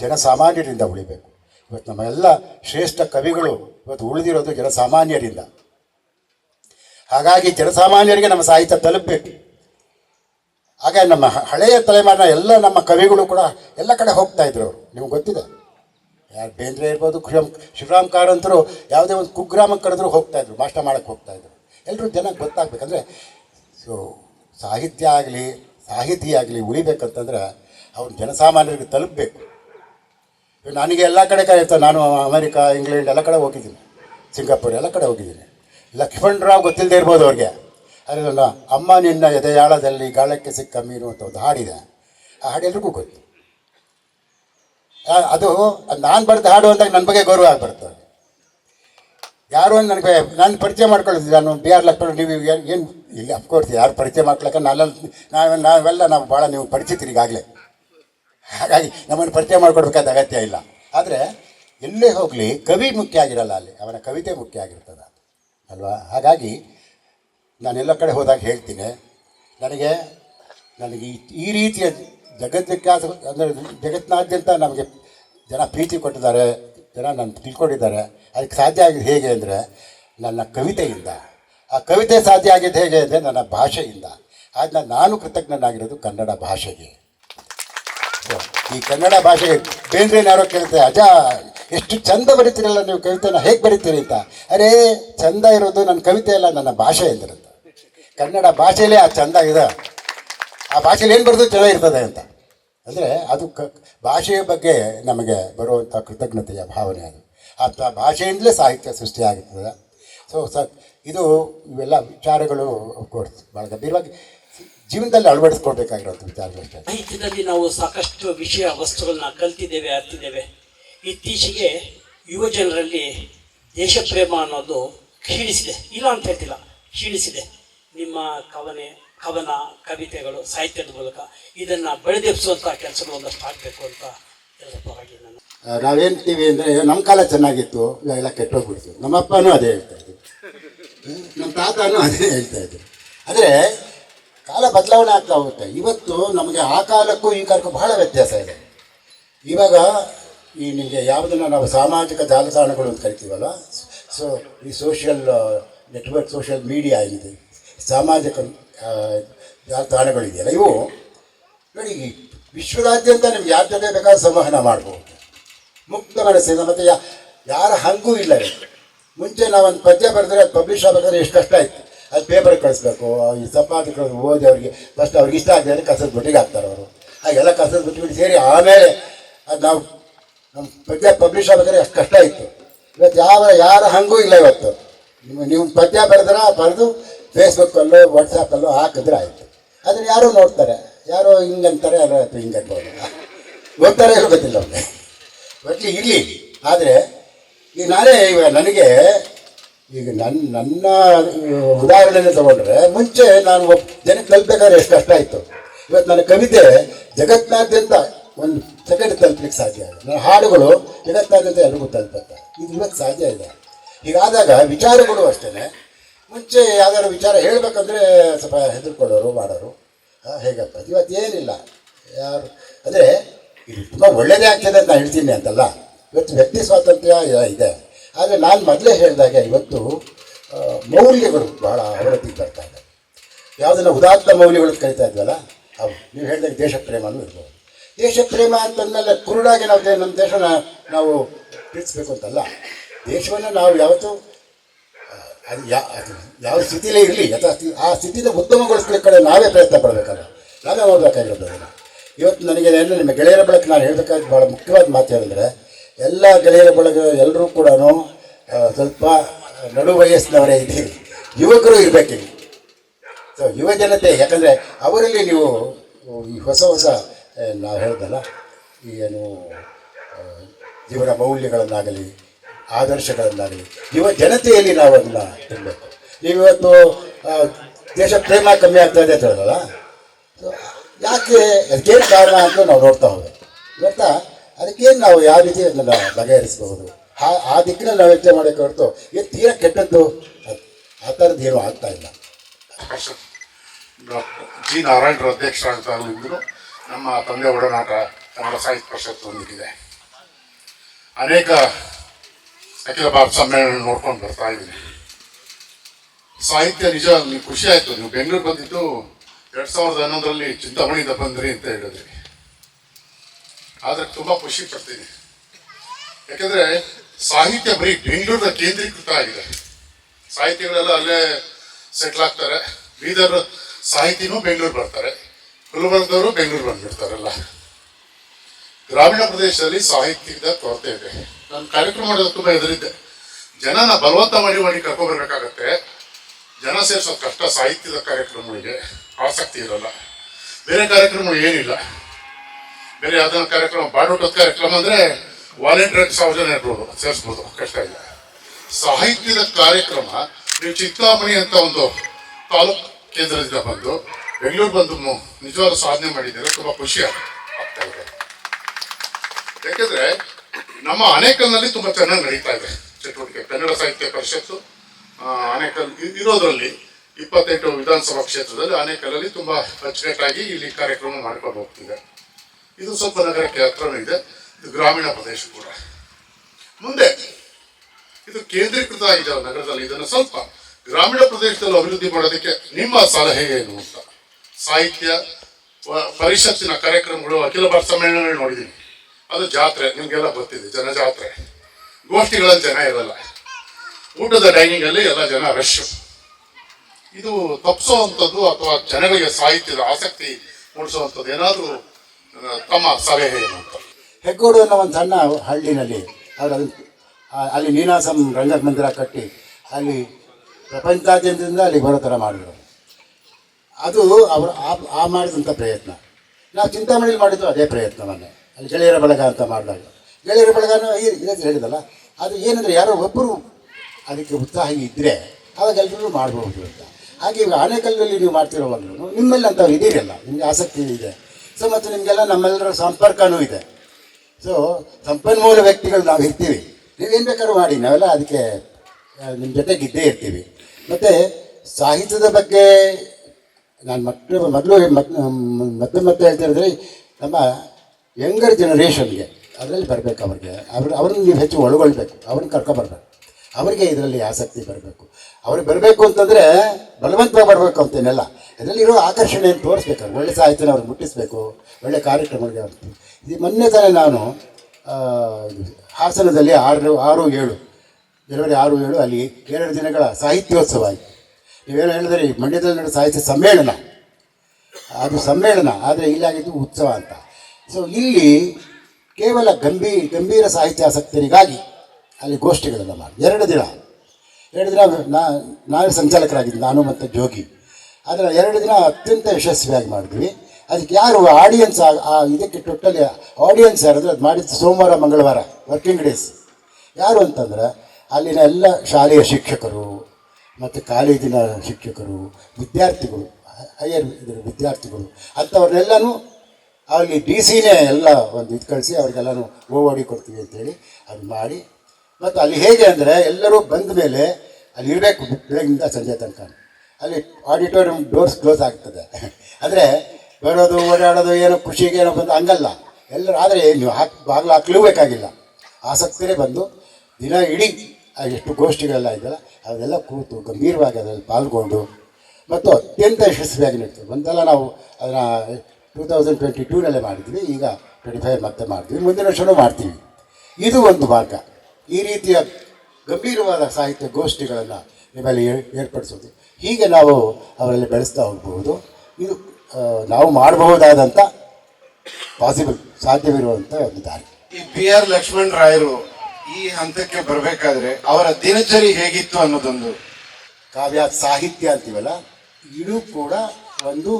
ಜನಸಾಮಾನ್ಯರಿಂದ ಉಳಿಬೇಕು. ಇವತ್ತು ನಮ್ಮ ಎಲ್ಲ ಶ್ರೇಷ್ಠ ಕವಿಗಳು ಇವತ್ತು ಉಳಿದಿರೋದು ಜನಸಾಮಾನ್ಯರಿಂದ. ಹಾಗಾಗಿ ಜನಸಾಮಾನ್ಯರಿಗೆ ನಮ್ಮ ಸಾಹಿತ್ಯ ತಲುಪಬೇಕು. ಹಾಗೆ ನಮ್ಮ ಹಳೆಯ ತಲೆಮಾರಿನ ಎಲ್ಲ ನಮ್ಮ ಕವಿಗಳು ಕೂಡ ಎಲ್ಲ ಕಡೆ ಹೋಗ್ತಾ ಇದ್ರು ಅವರು. ನಿಮ್ಗೆ ಗೊತ್ತಿದೆ? ಯಾರು ಬೇಂದ್ರೆ ಇರ್ಬೋದು, ಶಿವರಾಮ್ ಶಿವರಾಮ್ ಕಾರಂತರು ಯಾವುದೇ ಒಂದು ಕುಗ್ರಾಮಕ್ಕೆ ಕರೆದ್ರು ಹೋಗ್ತಾಯಿದ್ರು ಭಾಷಣ ಮಾಡಕ್ಕೆ ಹೋಗ್ತಾಯಿದ್ರು ಎಲ್ಲರೂ ಜನಕ್ಕೆ ಗೊತ್ತಾಗಬೇಕಂದ್ರೆ, ಸೊ, ಸಾಹಿತ್ಯ ಆಗಲಿ, ಸಾಹಿತಿ ಆಗಲಿ ಉಳಿಬೇಕಂತಂದ್ರೆ ಅವ್ರು ಜನಸಾಮಾನ್ಯರಿಗೆ ತಲುಪಬೇಕು. ನನಗೆ ಎಲ್ಲ ಕಡೆ ಕರೀತಾರೆ ನಾನು ಅಮೆರಿಕ, ಇಂಗ್ಲೆಂಡ್ ಎಲ್ಲ ಕಡೆ ಹೋಗಿದ್ದೀನಿ. ಸಿಂಗಾಪುರ್ ಎಲ್ಲ ಕಡೆ ಹೋಗಿದ್ದೀನಿ. ಲಕ್ಷ್ಮಣರಾವ್ ಗೊತ್ತಿಲ್ಲದೆ ಇರ್ಬೋದು ಅವ್ರಿಗೆ. ಅದರಲ್ಲ ಅಮ್ಮ ನಿನ್ನ ಎದೆಯಾಳದಲ್ಲಿ ಗಾಳಕ್ಕೆ ಸಿಕ್ಕ ಮೀನು ಅಂತ ಒಂದು ಹಾಡಿದೆ. ಆ ಹಾಡು ಎಲ್ರಿಗೂ ಗೊತ್ತು. ಅದು ನಾನು ಬರ್ತ ಹಾಡು ಅಂದಾಗ ನನ್ನ ಬಗ್ಗೆ ಗೌರವ ಆಗ್ಬಾರ್ದು ಯಾರು ಒಂದು ನನಗೆ ನಾನು ಪರಿಚಯ ಮಾಡ್ಕೊಳ್ತಿದ್ದೆ ನಾನು ಬಿ ಆರ್ ಲಕ್ಷ್ಮಣ, ನೀವು ಏನು ಇಲ್ಲ ಅಫ್ಕೋರ್ಸ್ ಯಾರು ಪರಿಚಯ ಮಾಡ್ಕೊಳಕ್ಕೆ ನಾವೆಲ್ಲ ನಾವು ನಾವೆಲ್ಲ ನಾವು ಭಾಳ ನೀವು ಪರಿಚಿತ್ರಿ ಈಗಾಗಲೇ. ಹಾಗಾಗಿ ನಮ್ಮನ್ನು ಪರಿಚಯ ಮಾಡ್ಕೊಡ್ಬೇಕಾದ ಅಗತ್ಯ ಇಲ್ಲ. ಆದರೆ ಎಲ್ಲೇ ಹೋಗಲಿ, ಕವಿ ಮುಖ್ಯ ಆಗಿರಲ್ಲ ಅಲ್ಲಿ. ಅವನ ಕವಿತೆ ಮುಖ್ಯ ಆಗಿರ್ತದೆ ಅಲ್ವಾ? ಹಾಗಾಗಿ ನಾನೆಲ್ಲ ಕಡೆ ಹೋದಾಗ ಹೇಳ್ತೀನಿ. ನನಗೆ ನನಗೆ ಈ ರೀತಿಯ ಜಗದ್ವಿಖ್ಯಾತ ಅಂದರೆ ಜಗತ್ತಿನಾದ್ಯಂತ ನಮಗೆ ಜನ ಪ್ರೀತಿ ಕೊಟ್ಟಿದ್ದಾರೆ, ಜನ ನನ್ನ ತಿಳ್ಕೊಂಡಿದ್ದಾರೆ. ಅದಕ್ಕೆ ಸಾಧ್ಯ ಆಗಿದ್ದು ಹೇಗೆ ಅಂದರೆ, ನನ್ನ ಕವಿತೆಯಿಂದ. ಆ ಕವಿತೆ ಸಾಧ್ಯ ಆಗಿದ್ದು ಹೇಗೆ ಅಂದರೆ, ನನ್ನ ಭಾಷೆಯಿಂದ. ಆದ್ದರಿಂದ ನಾನು ಕೃತಜ್ಞನಾಗಿರೋದು ಕನ್ನಡ ಭಾಷೆಗೆ. ಈ ಕನ್ನಡ ಭಾಷೆಗೆ ಬೇಂದ್ರೆ ಯಾರೋ ಕೇಳ್ತಾರೆ ಅಜ, ಎಷ್ಟು ಚಂದ ಬರೀತೀರಲ್ಲ ನೀವು ಕವಿತೆನ, ಹೇಗೆ ಬರೀತೀರಿ ಅಂತ. ಅರೇ, ಚಂದ ಇರೋದು ನನ್ನ ಕವಿತೆ ಅಲ್ಲ, ನನ್ನ ಭಾಷೆ ಎಂದಿರುತ್ತೆ. ಕನ್ನಡ ಭಾಷೆಯಲ್ಲೇ ಆ ಚಂದ ಇದೆ. ಆ ಭಾಷೆಲಿ ಏನು ಬರೆದು ಚೆನ್ನಾಗಿರ್ತದೆ ಅಂತ. ಅಂದರೆ ಅದು ಕ, ಭಾಷೆಯ ಬಗ್ಗೆ ನಮಗೆ ಬರುವಂಥ ಕೃತಜ್ಞತೆಯ ಭಾವನೆ ಅದು. ಆ ಭಾಷೆಯಿಂದಲೇ ಸಾಹಿತ್ಯ ಸೃಷ್ಟಿಯಾಗುತ್ತದೆ. ಸೊ ಸ, ಇದು ಇವೆಲ್ಲ ವಿಚಾರಗಳು ಕೋರ್ಸ್ ಭಾಳ ಗಂಭೀರವಾಗಿ ಜೀವನದಲ್ಲಿ ಅಳವಡಿಸ್ಕೊಳ್ಬೇಕಾಗಿರುವಂಥ ವಿಚಾರಗಳು ಸಾಹಿತ್ಯದಲ್ಲಿ ನಾವು ಸಾಕಷ್ಟು ವಿಷಯ ವಸ್ತುಗಳನ್ನ ಕಲ್ತಿದ್ದೇವೆ, ಅರ್ತಿದ್ದೇವೆ. ಇತ್ತೀಚೆಗೆ ಯುವ ಜನರಲ್ಲಿ ದೇಶಪ್ರೇಮ ಅನ್ನೋದು ಕ್ಷೀಣಿಸಿದೆ. ಇಲ್ಲ ಅಂತ ಹೇಳ್ತಿಲ್ಲ, ಕ್ಷೀಣಿಸಿದೆ. ನಿಮ್ಮ ಕವನೆ ಕವನ, ಕವಿತೆಗಳು, ಸಾಹಿತ್ಯದ ಮೂಲಕ ಇದನ್ನ ಬೆಳೆದೆಬ್ಸುವಂಥ ಕೆಲಸಗಳು ಒಂದಷ್ಟು ಆಗಬೇಕು ಅಂತ ಎಲ್ಲರ ಪರವಾಗಿ ನಾನು ನಾವೇಂತೀವಿ ಅಂದರೆ ನಮ್ಮ ಕಾಲ ಚೆನ್ನಾಗಿತ್ತು. ಎಲ್ಲ ಕೆಟ್ಟೋಗ್ಬಿಡ್ತು. ನಮ್ಮ ಅಪ್ಪನೂ ಅದೇ ಹೇಳ್ತಾ ಇದ್ರು. ನಮ್ಮ ತಾತನೂ ಅದೇ ಹೇಳ್ತಾ ಇದ್ರು. ಆದರೆ ಕಾಲ ಬದಲಾವಣೆ ಆಗ್ತಾ ಹೋಗುತ್ತೆ. ಇವತ್ತು ನಮಗೆ ಆ ಕಾಲಕ್ಕೂ ಈ ಕಾಲಕ್ಕೂ ಬಹಳ ವ್ಯತ್ಯಾಸ ಇದೆ. ಇವಾಗ ಈ ನಿಮಗೆ ಯಾವುದನ್ನು ನಾವು ಸಾಮಾಜಿಕ ಜಾಲತಾಣಗಳು ಅಂತ ಕರಿತೀವಲ್ಲ, ಸೊ ಈ ಸೋಷಿಯಲ್ ನೆಟ್ವರ್ಕ್ ಸೋಷಿಯಲ್ ಮೀಡಿಯಾ ಏನಿದೆ ಸಾಮಾಜಿಕ ತಾಣಗಳಿದೆಯಲ್ಲ, ಇವು ನೋಡಿ ವಿಶ್ವದಾದ್ಯಂತ ನಿಮ್ಗೆ ಯಾರ ಜೊತೆ ಬೇಕಾದ ಸಂವಹನ ಮಾಡ್ಬೋದು. ಮುಕ್ತ ಮನಸ್ಸಿನ ಮತ್ತು ಯಾ, ಯಾರ ಹಂಗೂ ಇಲ್ಲ ಮುಂಚೆ ನಾವೊಂದು ಪದ್ಯ ಬರೆದ್ರೆ ಅದು ಪಬ್ಲಿಷ್ ಆಗಬೇಕಾದ್ರೆ ಎಷ್ಟು ಕಷ್ಟ ಆಯ್ತು. ಅದು ಪೇಪರ್ ಕಳಿಸ್ಬೇಕು, ಈ ಸಂಪಾದಕರು ಓದಿ ಅವರಿಗೆ ಫಸ್ಟ್ ಅವ್ರಿಗೆ ಇಷ್ಟ ಆಗದೆ ಕಸದ ಬುಟ್ಟಿಗೆ ಹಾಕ್ತಾರೆ ಅವರು. ಹಾಗೆಲ್ಲ ಕಸದ ಬುಟ್ಟಿಗಳು ಸೇರಿ ಆಮೇಲೆ ಅದು ನಾವು ನಮ್ಮ ಪದ್ಯ ಪಬ್ಲಿಷ್ ಆಗ್ಬೇಕಾದ್ರೆ ಅಷ್ಟು ಕಷ್ಟ ಇತ್ತು ಇವತ್ತು ಯಾವ, ಯಾರ ಹಂಗೂ ಇಲ್ಲ ಇವತ್ತು. ನೀವು ನೀವು ಪದ್ಯ ಬರೆದ್ರೆ, ಬರೆದು ಫೇಸ್ಬುಕ್ಕಲ್ಲೋ ವಾಟ್ಸಪ್ಪಲ್ಲೋ ಹಾಕಿದ್ರೆ ಆಯಿತು. ಅದನ್ನು ಯಾರೋ ನೋಡ್ತಾರೆ. ಯಾರೋ ಹಿಂಗಂತಾರೆ ಯಾರೋ ಹಿಂಗೆ ಅನ್ಬೋದು ಓದ್ತಾರೆ ಇರೋ ಗೊತ್ತಿಲ್ಲ ಅವ್ರಿಗೆ. ಬಟ್ಲಿ ಇರಲಿ. ಆದರೆ ಈಗ ನಾನೇ ಇವಾಗ ನನಗೆ ಈಗ ನನ್ನ ನನ್ನ ಉದಾಹರಣೆನೇ ತಗೊಂಡ್ರೆ, ಮುಂಚೆ ನಾನು ಒಬ್ಬ ಜನಕ್ಕೆ ತಲುಪಬೇಕಾದ್ರೆ ಎಷ್ಟು ಕಷ್ಟ ಆಯಿತು ಇವತ್ತು ನನ್ನ ಕವಿತೆ ಜಗತ್ತಿನಾದ್ಯಂತ ಒಂದು ಸೆಕೆಂಡ್ ತಲುಪಲಿಕ್ಕೆ ಸಾಧ್ಯ ಆಗಿದೆ. ನನ್ನ ಹಾಡುಗಳು ಜಗತ್ತಿನಾದ್ಯಂತ ಎಲ್ರಿಗೂ ತಲುಪುತ್ತೆ. ಇದು ಇವತ್ತು ಸಾಧ್ಯ ಇದೆ. ಹೀಗಾದಾಗ ವಿಚಾರಗಳು ಅಷ್ಟೇ ಮುಂಚೆ ಯಾವ್ದಾದ್ರು ವಿಚಾರ ಹೇಳಬೇಕಂದ್ರೆ ಸ್ವಲ್ಪ ಹೆದರ್ಕೊಳ್ಳೋರು, ಮಾಡೋರು. ಹೇಗಪ್ಪ? ಇವತ್ತು ಏನಿಲ್ಲ ಯಾರು ಅಂದರೆ, ಇದು ತುಂಬ ಒಳ್ಳೆಯದೇ ಆಗ್ತದೆ ಅಂತ ನಾನು ಹೇಳ್ತೀನಿ ಅಂತಲ್ಲ. ಇವತ್ತು ವ್ಯಕ್ತಿ ಸ್ವಾತಂತ್ರ್ಯ ಇದೆ. ಆದರೆ ನಾನು ಮೊದಲೇ ಹೇಳಿದಾಗೆ ಇವತ್ತು ಮೌಲ್ಯಗಳು ಬಹಳ ಅವನತಿಗೆ ಬರ್ತಾ ಇದೆ. ಯಾವುದನ್ನ ಉದಾತ್ತ ಮೌಲ್ಯಗಳು ಕರಿತಾ ಇದ್ವಲ್ಲ? ಅವು ನೀವು ಹೇಳಿದಾಗ ದೇಶ ಪ್ರೇಮನೂ ಇರ್ಬೋದು. ದೇಶ ಪ್ರೇಮ ಕುರುಡಾಗಿ ನಾವು ನಮ್ಮ ದೇಶನ ನಾವು ಪ್ರೀತಿಸ್ಬೇಕು ಅಂತಲ್ಲ. ದೇಶವನ್ನು ನಾವು ಯಾವತ್ತೂ ಅದು ಯಾ ಯಾವ ಸ್ಥಿತಿಲೇ ಇರಲಿ, ಯಥಾ ಸ್ಥಿತಿ ಆ ಸ್ಥಿತಿನ ಉತ್ತಮಗೊಳಿಸ್ಲಿಕ್ಕೆ ಕಡೆ ನಾವೇ ಪ್ರಯತ್ನ ಪಡಬೇಕಲ್ಲ ನಾವೇ ಮಾಡಬೇಕಾಗಿರೋದು ಅದನ್ನು. ಇವತ್ತು ನನಗೆ ಏನು ನಿಮ್ಮ ಗೆಳೆಯರ ಬಳಕೆ ನಾನು ಹೇಳಬೇಕಾದ ಭಾಳ ಮುಖ್ಯವಾದ ಮಾತು ಹೇಳಿದ್ರೆ ಎಲ್ಲ ಗೆಳೆಯರ ಬಳಗ ಎಲ್ಲರೂ ಕೂಡ ಸ್ವಲ್ಪ ನಡು ವಯಸ್ಸಿನವರೇ ಇದ್ದೀರಿ. ಯುವಕರು ಇರಬೇಕಿಲ್ಲಿ ಸೊ ಯುವ ಜನತೆ, ಯಾಕಂದರೆ ಅವರಲ್ಲಿ ನೀವು ಈ ಹೊಸ ಹೊಸ ನಾವು ಹೇಳ್ದಲ್ಲ, ಈ ಏನು ಜೀವನ ಮೌಲ್ಯಗಳನ್ನಾಗಲಿ ಆದರ್ಶಗಳನ್ನಾಗಲಿ. ಯುವ ಜನತೆಯಲ್ಲಿ ನಾವು ಅದನ್ನ ತಿನ್ನಬೇಕು ಇವತ್ತು ದೇಶ ಪ್ರೇಮ ಕಮ್ಮಿ ಆಗ್ತಾ ಇದೆ ಅಂತ ಹೇಳಿದಲ್ಲ? ಯಾಕೆ ಅದಕ್ಕೇನು ಕಾರಣ ಅಂತ ನಾವು ನೋಡ್ತಾ ಹೋಗೋದು. ಗೊತ್ತಾ? ಅದಕ್ಕೇನು ನಾವು ಯಾವ ರೀತಿ ಅದನ್ನು ಬಗೆಹರಿಸಬಹುದು? ಆ ಆ ದಿಕ್ಕಿನಲ್ಲಿ ನಾವು ಯೋಚನೆ ಮಾಡೋಕ್ಕೆ ಹೊರತು ಇದು ತೀರಾ ಕೆಟ್ಟದ್ದು? ಆ ಥರದ್ದು ಏನೂ ಆಗ್ತಾ ಇಲ್ಲ. ಜಿ. ನಾರಾಯಣರು ಅಧ್ಯಕ್ಷರಾಗಿದ್ದಾಗಲಿಂದಲೂ ನಮ್ಮ ತಂದೆ ಒಡನಾಟ ಕನ್ನಡ ಸಾಹಿತ್ಯ ಪರಿಷತ್ ಒಂದಿಗಿದೆ ಅನೇಕ ಅಖಿಲ ಭಾರತ ಸಮ್ಮೇಳನ ನೋಡ್ಕೊಂಡು ಬರ್ತಾ ಇದ್ದೀನಿ. ಸಾಹಿತ್ಯ ನಿಜ ಖುಷಿ ಆಯಿತು. ನೀವು ಬೆಂಗಳೂರು ಬಂದಿದ್ದು ಎರಡು ಸಾವಿರದ ಹನ್ನೊಂದರಲ್ಲಿ ಚಿಂತಾಮಣಿಯಿಂದ ಬಂದ್ರಿ ಅಂತ ಹೇಳಿದ್ರಿ. ಆದರೆ ತುಂಬ ಖುಷಿ ಪಡ್ತೀನಿ. ಯಾಕಂದರೆ ಸಾಹಿತ್ಯ ಬರೀ ಬೆಂಗಳೂರಿನ ಕೇಂದ್ರೀಕೃತ ಆಗಿದೆ. ಸಾಹಿತಿಗಳೆಲ್ಲ ಅಲ್ಲೇ ಸೆಟ್ಲ್ ಆಗ್ತಾರೆ. ಬೀದರ್ ಸಾಹಿತಿನೂ ಬೆಂಗಳೂರು ಬರ್ತಾರೆ. ಗುಲ್ಬರ್ಗದವರು ಬೆಂಗಳೂರು ಬಂದ್ಬಿಡ್ತಾರಲ್ಲ. ಗ್ರಾಮೀಣ ಪ್ರದೇಶದಲ್ಲಿ ಸಾಹಿತ್ಯದ ಕೊರತೆ ಇದೆ. ನಾನು ಕಾರ್ಯಕ್ರಮ ಮಾಡೋದು ತುಂಬ ಎದುರಿದ್ದೆ ಜನನ ಬಲವಂತ ಮಾಡಿ ಮಾಡಿ ಕರ್ಕೊಬರ್ಬೇಕಾಗತ್ತೆ. ಜನ ಸೇರಿಸೋದು ಕಷ್ಟ, ಸಾಹಿತ್ಯದ ಕಾರ್ಯಕ್ರಮಗಳಿಗೆ ಆಸಕ್ತಿ ಇರಲ್ಲ. ಬೇರೆ ಕಾರ್ಯಕ್ರಮಗಳು ಏನಿಲ್ಲ. ಬೇರೆ ಯಾವ್ದಾನ ಕಾರ್ಯಕ್ರಮ ಬಾಡೂಟದ ಕಾರ್ಯಕ್ರಮ ಅಂದರೆ ವಾಲಂಟಿಯರ್ ಸಾವಿರ ಜನ ಇರ್ಬೋದು, ಸೇರಿಸ್ಬೋದು, ಕಷ್ಟ ಇಲ್ಲ. ಸಾಹಿತ್ಯದ ಕಾರ್ಯಕ್ರಮ, ನೀವು ಚಿಂತಾಮಣಿ ಅಂತ ಒಂದು ತಾಲೂಕು ಕೇಂದ್ರದಿಂದ ಬಂದು ಬೆಂಗಳೂರು ಬಂದು ನಿಜವಾದ ಸಾಧನೆ ಮಾಡಿದ್ದೀರ, ತುಂಬ ಖುಷಿ ಆಗ್- ಆಗ್ತಾ ಇದೆ. ಯಾಕಂದ್ರೆ ನಮ್ಮ ಅನೇಕಲ್ನಲ್ಲಿ ತುಂಬ ಚೆನ್ನಾಗಿ ನಡೀತಾ ಇದೆ. ಚಟುವಟಿಕೆ, ಕನ್ನಡ ಸಾಹಿತ್ಯ ಪರಿಷತ್ತು ಅನೇಕಲ್ ಇರೋದ್ರಲ್ಲಿ ಇಪ್ಪತ್ತೆಂಟು ವಿಧಾನಸಭಾ ಕ್ಷೇತ್ರದಲ್ಲಿ ಅನೇಕಲಲ್ಲಿ ತುಂಬ ಅಚ್ಚುಕಟ್ಟಾಗಿ ಇಲ್ಲಿ ಕಾರ್ಯಕ್ರಮ ಮಾಡ್ಕೊಂಡು ಹೋಗ್ತಿದೆ. ಇದು ಸ್ವಲ್ಪ ನಗರಕ್ಕೆ ಹತ್ರನೂ ಇದೆ, ಇದು ಗ್ರಾಮೀಣ ಪ್ರದೇಶ ಕೂಡ. ಮುಂದೆ, ಇದು ಕೇಂದ್ರೀಕೃತ ಇದೆ ನಗರದಲ್ಲಿ. ಇದನ್ನು ಸ್ವಲ್ಪ ಗ್ರಾಮೀಣ ಪ್ರದೇಶದಲ್ಲಿ ಅಭಿವೃದ್ಧಿ ಮಾಡೋದಕ್ಕೆ ನಿಮ್ಮ ಸಲಹೆ ಏನು ಅಂತ. ಸಾಹಿತ್ಯ ಪರಿಷತ್ತಿನ ಕಾರ್ಯಕ್ರಮಗಳು, ಅಖಿಲ ಭಾರತ ಸಮ್ಮೇಳನಗಳು ನೋಡಿದ್ದೀನಿ ಅದು ಜಾತ್ರೆ, ನಿಮಗೆಲ್ಲ ಗೊತ್ತಿದೆ ಜನ ಜಾತ್ರೆ ಗೋಷ್ಠಿಗಳಲ್ಲಿ ಜನ ಇರಲ್ಲ. ಊಟದ ಡೈನಿಂಗ್ ಅಲ್ಲಿ ಎಲ್ಲ ಜನ ರಶ್ ಇದು ತಪ್ಪಿಸುವಂಥದ್ದು ಅಥವಾ ಜನಗಳಿಗೆ ಸಾಹಿತ್ಯದ ಆಸಕ್ತಿ ಮೂಡಿಸುವಂಥದ್ದು ಏನಾದರೂ ತಮ್ಮ ಸಲಹೆ ಅಂತ. ಹೆಗ್ಗೋಡು ಅನ್ನೋ ಒಂದು ಸಣ್ಣ ಹಳ್ಳಿನಲ್ಲಿ, ಅವರು ಅಲ್ಲಿ ನೀನಾಸಂ ರಂಗಮಂದಿರ ಕಟ್ಟಿ, ಅಲ್ಲಿ ಪ್ರಪಂಚಾದ್ಯಂತದಿಂದ ಅಲ್ಲಿ ಬರೋ ಥರ ಮಾಡಿದ್ರು ಅದು ಅವರು ಆ ಮಾಡಿದಂಥ ಪ್ರಯತ್ನ. ನಾವು ಚಿಂತಾಮಣಿಲಿ ಮಾಡಿದ್ದು ಅದೇ ಪ್ರಯತ್ನವನ್ನೇ. ಅಲ್ಲಿ ಗೆಳೆಯರ ಬಳಗ ಅಂತ ಮಾಡಿದಾಗ. ಗೆಳೆಯರ ಬಳಗ ಇದೇ ಹೇಳಿದಲ್ಲ. ಅದು ಏನಂದರೆ ಯಾರೋ ಒಬ್ಬರು ಅದಕ್ಕೆ ಉತ್ಸಾಹ ಇದ್ದರೆ ಆವಾಗ ಎಲ್ಲರೂ ಮಾಡಬಹುದು ಅಂತ. ಹಾಗೆ ಇವಾಗ ಆನೆಕಲ್ಲಲ್ಲಿ ನೀವು ಮಾಡ್ತಿರೋವಾಗಲೂ ನಿಮ್ಮಲ್ಲಿ ಅಂತ ಇದೀರಲ್ಲ ನಿಮಗೆ ಆಸಕ್ತಿ ಇದೆ. ಸೊ ಮತ್ತು ನಿಮಗೆಲ್ಲ ನಮ್ಮೆಲ್ಲರ ಸಂಪರ್ಕನೂ ಇದೆ. ಸೊ ಸಂಪನ್ಮೂಲ ವ್ಯಕ್ತಿಗಳು ನಾವು ಇರ್ತೀವಿ. ನೀವೇನು ಬೇಕಾದ್ರೂ ಮಾಡಿ, ನಾವೆಲ್ಲ ಅದಕ್ಕೆ ನಿಮ್ಮ ಜೊತೆಗೆ ಇದ್ದೇ ಇರ್ತೀವಿ. ಮತ್ತು ಸಾಹಿತ್ಯದ ಬಗ್ಗೆ ನಾನು ಮಕ್ಕಳು ಮೊದಲು ಮತ್ತೆ ಮತ್ತೆ ಹೇಳ್ತಾ ನಮ್ಮ ಯಂಗರ್ ಜನರೇಷನ್ಗೆ ಅದರಲ್ಲಿ ಬರಬೇಕು ಅವ್ರಿಗೆ. ಅವ್ರ ಅವ್ರನ್ನ ನೀವು ಹೆಚ್ಚು ಒಳಗೊಳ್ಬೇಕು. ಅವ್ರನ್ನ ಕರ್ಕೊಬರ್ಬೇಕು ಅವರಿಗೆ ಇದರಲ್ಲಿ ಆಸಕ್ತಿ ಬರಬೇಕು. ಅವ್ರಿಗೆ ಬರಬೇಕು ಅಂತಂದರೆ ಬಲವಂತವಾಗಿ ಬರಬೇಕು ಅಂತೇನೆಲ್ಲ ಇದರಲ್ಲಿರೋ ಆಕರ್ಷಣೆಯನ್ನು ತೋರಿಸ್ಬೇಕು ಒಳ್ಳೆ ಸಾಹಿತ್ಯನ ಅವ್ರಿಗೆ ಮುಟ್ಟಿಸ್ಬೇಕು, ಒಳ್ಳೆ ಕಾರ್ಯಕ್ರಮಗಳಿಗೆ ಅವ್ರು ಇದು ಮೊನ್ನೆ ತಾನೇ ನಾನು ಹಾಸನದಲ್ಲಿ ಆರು ಆರು, ಏಳು, ಜನವರಿ ಆರು, ಏಳು, ಅಲ್ಲಿ ಎರಡು ದಿನಗಳ ಸಾಹಿತ್ಯೋತ್ಸವ ಆಯಿತು. ನೀವೇನು ಹೇಳಿದ್ರೆ, ಮಂಡ್ಯದಲ್ಲಿ ನಡೆದ ಸಾಹಿತ್ಯ ಸಮ್ಮೇಳನ. ಅದು ಸಮ್ಮೇಳನ, ಆದರೆ ಇಲ್ಲಾಗಿದ್ದು ಉತ್ಸವ ಅಂತ. ಸೊ ಇಲ್ಲಿ ಕೇವಲ ಗಂಭೀರ ಗಂಭೀರ ಸಾಹಿತ್ಯಾಸಕ್ತರಿಗಾಗಿ ಅಲ್ಲಿ ಗೋಷ್ಠಿಗಳನ್ನು ಮಾಡಿ. ಎರಡು ದಿನ. ಎರಡು ದಿನ ನಾ, ನಾವೇ ಸಂಚಾಲಕರಾಗಿದ್ದು ನಾನು ಮತ್ತು ಜೋಗಿ. ಆದರೆ ಎರಡು ದಿನ ಅತ್ಯಂತ ಯಶಸ್ವಿಯಾಗಿ ಮಾಡಿದ್ವಿ. ಅದಕ್ಕೆ ಯಾರು ಆಡಿಯನ್ಸ್ ಆ ಇದಕ್ಕೆ ಟೋಟಲಿ ಆಡಿಯನ್ಸ್ ಯಾರಾದರೂ ಅದು ಮಾಡಿದ್ದು ಸೋಮವಾರ, ಮಂಗಳವಾರ ವರ್ಕಿಂಗ್ ಡೇಸ್ ಯಾರು ಅಂತಂದ್ರೆ ಅಲ್ಲಿನ ಎಲ್ಲ ಶಾಲೆಯ ಶಿಕ್ಷಕರು ಮತ್ತು ಕಾಲೇಜಿನ ಶಿಕ್ಷಕರು, ವಿದ್ಯಾರ್ಥಿಗಳು ಹೈಯರ್ ವಿದ್ಯಾರ್ಥಿಗಳು, ಅಂಥವ್ರನ್ನೆಲ್ಲನೂ ಅಲ್ಲಿ ಡಿ ಸಿನೇ ಎಲ್ಲ ಒಂದು ಇದು ಕಳಿಸಿ ಅವ್ರಿಗೆಲ್ಲನೂ ಓವಾಡಿ ಕೊಡ್ತೀವಿ ಅಂತೇಳಿ ಅದು ಮಾಡಿ. ಮತ್ತು ಅಲ್ಲಿ ಹೇಗೆ ಅಂದರೆ ಎಲ್ಲರೂ ಬಂದ ಮೇಲೆ ಅಲ್ಲಿ ಇರಬೇಕು ಬೆಳಗಿಂದ ಸಂಜೆ ತನಕ. ಅಲ್ಲಿ ಆಡಿಟೋರಿಯಂ ಡೋರ್ಸ್ ಕ್ಲೋಸ್ ಆಗ್ತದೆ. ಅಂದರೆ ಬರೋದು, ಓಡಾಡೋದು ಏನೋ ಖುಷಿಗೆ ಏನೋ ಬಂದು ಹಂಗಲ್ಲ. ಎಲ್ಲರೂ, ಆದರೆ ನೀವು ಹಾಕಿ, ಬಾಗಿಲು ಹಾಕ್ಲೇಬೇಕಾಗಿಲ್ಲ ಆಸಕ್ತರೇ ಬಂದು ದಿನ ಇಡೀ ಎಷ್ಟು ಗೋಷ್ಠಿಗಳೆಲ್ಲ ಇದೆಯಲ್ಲ ಅದೆಲ್ಲ ಕೂತು ಗಂಭೀರವಾಗಿ ಅದರಲ್ಲಿ ಪಾಲ್ಗೊಂಡು, ಮತ್ತು ಅತ್ಯಂತ ಯಶಸ್ವಿಯಾಗಿ ನಡೀತದೆ. ಒಂದಲ್ಲ ನಾವು ಅದನ್ನು ಟೂ ತೌಸಂಡ್ ಟ್ವೆಂಟಿ ಟೂನಲ್ಲಿ ಮಾಡಿದ್ವಿ ಈಗ ಟ್ವೆಂಟಿ ಫೈವ್ ಮತ್ತೆ ಮಾಡ್ತೀವಿ ಮುಂದಿನ ವರ್ಷವೂ ಮಾಡ್ತೀವಿ. ಇದು ಒಂದು ಭಾಗ. ಈ ರೀತಿಯ ಗಂಭೀರವಾದ ಸಾಹಿತ್ಯ ಗೋಷ್ಠಿಗಳನ್ನು ನಿಮ್ಮಲ್ಲಿ ಏರ್- ಏರ್ಪಡಿಸೋದು. ಹೀಗೆ ನಾವು ಅವರಲ್ಲಿ ಬೆಳೆಸ್ತಾ ಹೋಗ್ಬೋದು ಇದು ನಾವು ಮಾಡಬಹುದಾದಂಥ ಪಾಸಿಬಲ್ ಸಾಧ್ಯವಿರುವಂಥ ಒಂದು ದಾರಿ. ಈ ಬಿ ಆರ್ ಲಕ್ಷ್ಮಣ್ ರಾಯರು ಈ ಹಂತಕ್ಕೆ ಬರಬೇಕಾದ್ರೆ ಅವರ ದಿನಚರಿ ಹೇಗಿತ್ತು ಅನ್ನೋದೊಂದು. ಕಾವ್ಯ ಸಾಹಿತ್ಯ ಅಂತೀವಲ್ಲ ಇದು ಕೂಡ ಒಂದು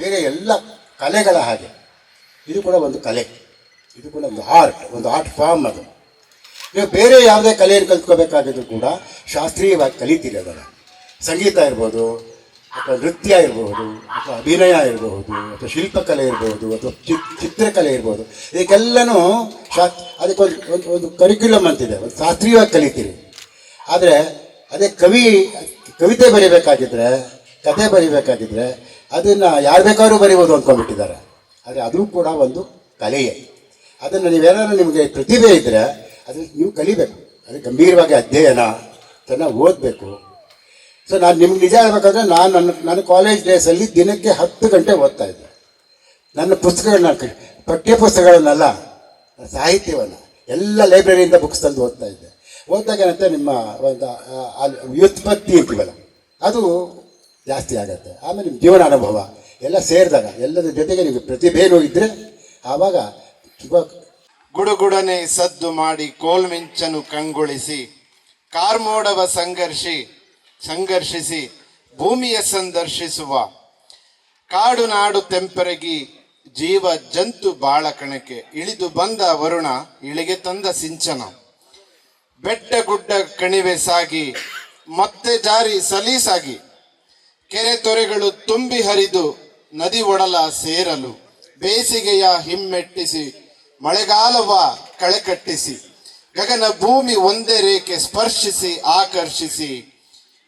ಬೇರೆ ಎಲ್ಲ ಕಲೆಗಳ ಹಾಗೆ. ಇದು ಕೂಡ ಒಂದು ಕಲೆ. ಇದು ಕೂಡ ಒಂದು ಆರ್ಟ್ ಒಂದು ಆರ್ಟ್ ಫಾರ್ಮ್ ಅದು. ನೀವು ಬೇರೆ ಯಾವುದೇ ಕಲೆಯನ್ನು ಕಲ್ತ್ಕೋಬೇಕಾಗಿದ್ರು ಕೂಡ ಶಾಸ್ತ್ರೀಯವಾಗಿ ಕಲಿತೀರಿ ಅದನ್ನು. ಸಂಗೀತ ಇರ್ಬೋದು, ಅಥವಾ ನೃತ್ಯ ಇರಬಹುದು ಅಥವಾ ಅಭಿನಯ ಇರಬಹುದು ಅಥವಾ ಶಿಲ್ಪಕಲೆ ಇರ್ಬೋದು, ಅಥವಾ ಚಿತ್ ಚಿತ್ರಕಲೆ ಇರ್ಬೋದು. ಇದಕ್ಕೆಲ್ಲನೂ ಶಾಸ್ ಅದಕ್ಕೊಂದು ಒಂದು ಒಂದು ಕರಿಕ್ಯುಲಮ್ ಅಂತಿದೆ. ಒಂದು ಶಾಸ್ತ್ರೀಯವಾಗಿ ಕಲಿತೀರಿ. ಆದರೆ ಅದೇ ಕವಿ, ಕವಿತೆ ಬರಿಬೇಕಾಗಿದ್ರೆ ಕತೆ ಬರಿಬೇಕಾಗಿದ್ದರೆ ಅದನ್ನು ಯಾರು ಬೇಕಾದ್ರೂ ಬರಿಬೋದು ಅಂದ್ಕೊಂಡ್ಬಿಟ್ಟಿದ್ದಾರೆ ಆದರೆ ಅದು ಕೂಡ ಒಂದು ಕಲೆಯೇ. ಅದನ್ನು ನೀವೇನಾದ್ರು ನಿಮಗೆ ಪ್ರತಿಭೆ ಇದ್ದರೆ ಅದು ನೀವು ಕಲಿಬೇಕು. ಅದು ಗಂಭೀರವಾಗಿ ಅಧ್ಯಯನ ಚೆನ್ನಾಗಿ ಓದಬೇಕು. ಸೊ ನಾನು ನಿಮ್ಗೆ ನಿಜ ಹೇಳ್ಬೇಕಂದ್ರೆ ನಾನು ನನ್ನ ನನ್ನ ಕಾಲೇಜ್ ಡೇಸಲ್ಲಿ ದಿನಕ್ಕೆ ಹತ್ತು ಗಂಟೆ ಓದ್ತಾ ಇದ್ದೆ. ನನ್ನ ಪುಸ್ತಕಗಳನ್ನ ಪಠ್ಯ ಪುಸ್ತಕಗಳನ್ನೆಲ್ಲ ಸಾಹಿತ್ಯವನ್ನು, ಎಲ್ಲ ಲೈಬ್ರರಿಯಿಂದ ಬುಕ್ಸ್ ತಂದು ಓದ್ತಾ ಇದ್ದೆ. ಓದಿದಾಗ ಏನಂತ, ನಿಮ್ಮ ಒಂದು ವ್ಯುತ್ಪತ್ತಿ ಅಂತೀವಲ್ಲ, ಅದು ಜಾಸ್ತಿ ಆಗತ್ತೆ. ಆಮೇಲೆ ನಿಮ್ಮ ಜೀವನ ಅನುಭವ. ಎಲ್ಲ ಸೇರಿದಾಗ, ಎಲ್ಲರ ಜೊತೆಗೆ ನಿಮಗೆ ಪ್ರತಿಭೆನೂ ಇದ್ದರೆ ಆವಾಗ ಗುಡುಗುಡನೆ ಸದ್ದು ಮಾಡಿ ಕೋಲ್ಮಿಂಚನು ಕಂಗೊಳಿಸಿ, ಕಾರ್ಮೋಡವ ಸಂಘರ್ಷಿ, ಸಂಘರ್ಷಿಸಿ, ಭೂಮಿಯ ಸಂದರ್ಶಿಸುವ. ಕಾಡು ನಾಡು ತೆಂಪರಗಿ, ಜೀವ ಜಂತು ಬಾಳ ಕಣಕ್ಕೆ. ಇಳಿದು ಬಂದ ವರುಣ, ಇಳಿಗೆ ತಂದ ಸಿಂಚನ. ಬೆಟ್ಟ ಗುಡ್ಡ ಕಣಿವೆ ಸಾಗಿ, ಮತ್ತೆ ಜಾರಿ ಸಲೀಸಾಗಿ. ಕೆರೆ ತೊರೆಗಳು ತುಂಬಿ ಹರಿದು ನದಿ ಒಡಲ ಸೇರಲು ಬೇಸಿಗೆಯ ಹಿಮ್ಮೆಟ್ಟಿಸಿ, ಮಳೆಗಾಲವ ಕಳೆಕಟ್ಟಿಸಿ ಗಗನ ಭೂಮಿ ಒಂದೇ ರೇಖೆ ಸ್ಪರ್ಶಿಸಿ, ಆಕರ್ಷಿಸಿ,